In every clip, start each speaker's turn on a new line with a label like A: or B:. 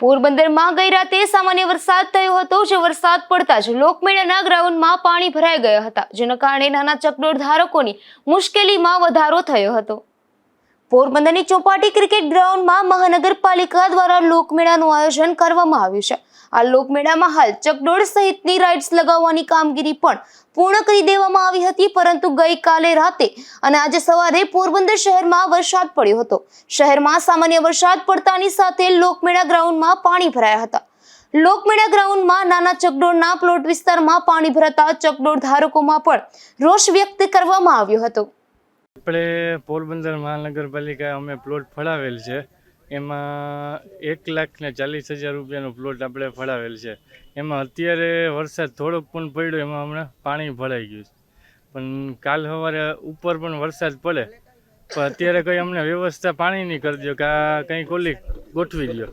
A: પોરબંદરમાં ગઈ રાતે સામાન્ય વરસાદ થયો હતો. જે વરસાદ પડતા જ લોકમેળાના ગ્રાઉન્ડમાં પાણી ભરાઈ ગયા હતા, જેના કારણે નાના ચકડોળ ધારકોની મુશ્કેલીમાં વધારો થયો હતો. પોરબંદરની ચોપાટી ક્રિકેટ ગ્રાઉન્ડમાં મહાનગરપાલિકા દ્વારા લોકમેળાનું આયોજન કરવામાં આવ્યું છે. આ લોકમેળામાં હાલ ચકડોળ સહિતની રાઇડ્સ લગાવવાની કામગીરી પણ પૂર્ણ કરી દેવામાં આવી હતી, પરંતુ ગઈકાલે રાતે અને આજે સવારે પોરબંદર શહેરમાં વરસાદ પડ્યો હતો. શહેરમાં સામાન્ય વરસાદ પડતાની સાથે લોકમેળા ગ્રાઉન્ડમાં પાણી ભરાયા હતા. લોકમેળા ગ્રાઉન્ડમાં નાના ચકડોળના પ્લોટ વિસ્તારમાં પાણી ભરાતા ચકડોળ ધારકોમાં પણ રોષ વ્યક્ત કરવામાં આવ્યો હતો.
B: આપણે પોરબંદર મહાનગરપાલિકાએ અમે પ્લોટ ફળાવેલ છે. એમાં એક લાખ ને ચાલીસ હજાર રૂપિયાનો પ્લોટ આપણે ફળાવેલ છે. એમાં અત્યારે વરસાદ થોડોક પણ પડ્યો, એમાં હમણાં પાણી ભરાઈ ગયું છે. પણ કાલ સવારે ઉપર પણ વરસાદ પડે, પણ અત્યારે કંઈ અમને વ્યવસ્થા પાણીની કરી દો કે આ કંઈ કોલી ગોઠવી દો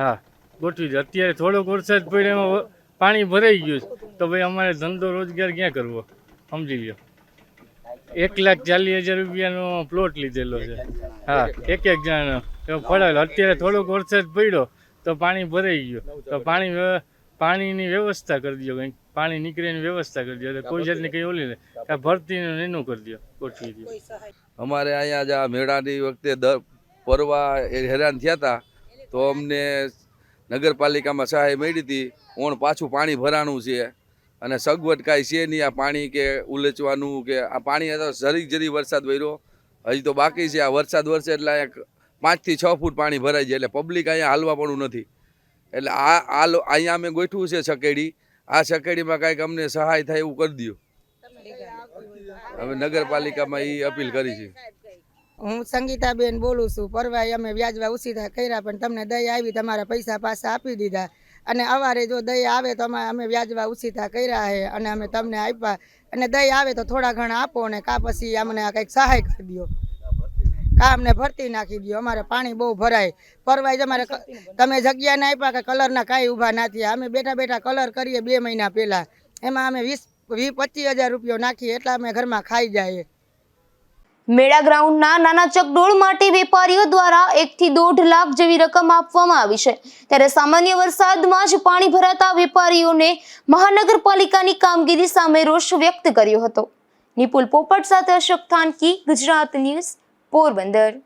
B: હા, ગોઠવી દો અત્યારે થોડોક વરસાદ પડ્યો, એમાં પાણી ભરાઈ ગયું છે. તો ભાઈ અમારે ધંધો રોજગાર ક્યાં કરવો? સમજી લ્યો એક લાખ ચાલીસ હજાર રૂપિયાનો પ્લોટ લીધેલો છે. હા, એક એક જણાનો. એવો પડેલો અત્યારે થોડોક વરસાદ પડ્યો તો પાણી ભરાઈ ગયું. તો પાણી પાણીની વ્યવસ્થા કરી દો કંઈક. પાણી નીકળે એની વ્યવસ્થા કરી દો એટલે કોઈ જાતની કંઈ ઓલી ને ભરતી ભરતીનું એનું કરી દો ગોઠવી દો
C: અમારે અહીંયા જ આ મેળાની વખતે દર પરવા એ હેરાન થયા હતા તો અમને નગરપાલિકામાં સહાય મળી હતી. ઓણ પાછું પાણી ભરાણું છે. અને સગવડ કાંઈ છે નહીં આ પાણી કે ઉલેચવાનું કે આ પાણી તો જરી જરી વરસાદ વર્યો હજી તો બાકી છે. આ વરસાદ વરસે એટલે અહીંયા પાંચથી છ ફૂટ પાણી ભરાઈ જાય એટલે પબ્લિક અહીંયા હાલવા નથી. એટલે આ આ અહીંયા અમે ગોઠવું છે છકેડી. આ છકેડીમાં કાંઈક અમને સહાય થાય એવું કરી દો હવે નગરપાલિકામાં એ અપીલ કરી છે.
D: હું સંગીતાબેન બોલું છું. પરવાય અમે વ્યાજવા ઉછીતા કર્યા, પણ તમને દયા આવી, તમારા પૈસા પાછા આપી દીધા. અને અવારે જો દયા આવે તો અમે અમે વ્યાજવા ઉછીતા કર્યા છે અને અમે તમને આપ્યા. અને દયા આવે તો થોડા ઘણા આપો ને, કા પછી અમને કંઈક સહાય કરી દો કા અમને ભરતી નાખી દો અમારે પાણી બહુ ભરાય. પરવાય જ અમારે તમે જગ્યા ના આપ્યા કે કલરના કાંઈ ઊભા ના થયા. અમે બેઠા બેઠા કલર કરીએ બે મહિના પહેલાં. એમાં અમે વીસ વીસ પચીસ હજાર રૂપિયો નાખીએ એટલા અમે ઘરમાં ખાઈ જાય
A: મેળા ગ્રાઉન્ડના નાના ચકડોળ માટે વેપારીઓ દ્વારા એકથી દોઢ લાખ જેવી રકમ આપવામાં આવી છે. ત્યારે સામાન્ય વરસાદમાં જ પાણી ભરાતા વેપારીઓને મહાનગરપાલિકાની કામગીરી સામે રોષ વ્યક્ત કર્યો હતો. નિપુલ પોપટ સાથે અશોક થાનકી ગુજરાત ન્યૂઝ. પોરબંદર.